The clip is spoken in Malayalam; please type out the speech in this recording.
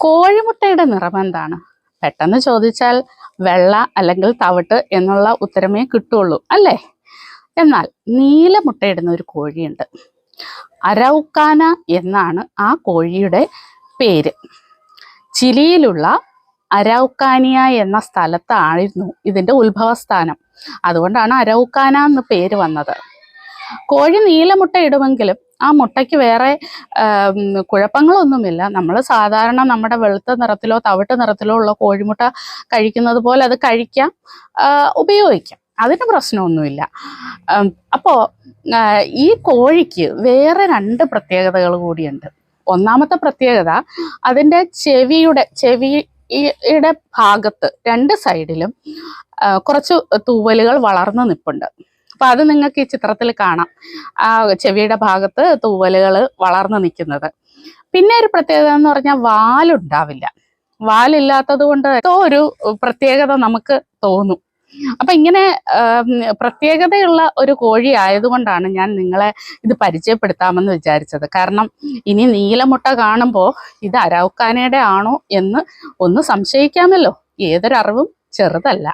കോഴിമുട്ടയുടെ നിറം എന്താണ്? പെട്ടെന്ന് ചോദിച്ചാൽ വെള്ള അല്ലെങ്കിൽ തവിട്ട് എന്നുള്ള ഉത്തരമേ കിട്ടുള്ളൂ അല്ലേ? എന്നാൽ നീല മുട്ടയിടുന്ന ഒരു കോഴിയുണ്ട്. അരൗക്കാന എന്നാണ് ആ കോഴിയുടെ പേര്. ചിലിയിലുള്ള അരൗക്കാനിയ എന്ന സ്ഥലത്തായിരുന്നു ഇതിന്റെ ഉത്ഭവസ്ഥാനം. അതുകൊണ്ടാണ് അരൗക്കാന എന്ന് പേര് വന്നത്. കോഴി നീല ഇടുമെങ്കിലും ആ മുട്ടയ്ക്ക് വേറെ കുഴപ്പങ്ങളൊന്നുമില്ല. നമ്മൾ സാധാരണ നമ്മുടെ വെളുത്ത നിറത്തിലോ തവിട്ട് നിറത്തിലോ ഉള്ള കോഴിമുട്ട കഴിക്കുന്നത് പോലെ അത് കഴിക്കാം ഉപയോഗിക്കാം. അതിന് പ്രശ്നമൊന്നുമില്ല. അപ്പോൾ അപ്പോ ഈ കോഴിക്ക് വേറെ രണ്ട് പ്രത്യേകതകൾ കൂടിയുണ്ട്. ഒന്നാമത്തെ പ്രത്യേകത അതിന്റെ ചെവിയുടെ ചെവി യുടെ ഭാഗത്ത് രണ്ട് സൈഡിലും കുറച്ച് തൂവലുകൾ വളർന്നു നിൽപ്പുണ്ട് അപ്പൊ അത് നിങ്ങൾക്ക് ഈ ചിത്രത്തിൽ കാണാം. ആ ചെവിയുടെ ഭാഗത്ത് തൂവലുകൾ വളർന്നു നിൽക്കുന്നത്. പിന്നെ ഒരു പ്രത്യേകത എന്ന് പറഞ്ഞാൽ വാലുണ്ടാവില്ല. വാലില്ലാത്തത് കൊണ്ട് ഒരു പ്രത്യേകത നമുക്ക് തോന്നും. അപ്പൊ ഇങ്ങനെ പ്രത്യേകതയുള്ള ഒരു കോഴി ആയതുകൊണ്ടാണ് ഞാൻ നിങ്ങളെ ഇത് പരിചയപ്പെടുത്താമെന്ന് വിചാരിച്ചത്. കാരണം ഇനി നീലമുട്ട കാണുമ്പോൾ ഇത് അരൗക്കാനയുടെ ആണോ എന്ന് ഒന്ന് സംശയിക്കാമല്ലോ. ഏതൊരറിവും ചെറുതല്ല.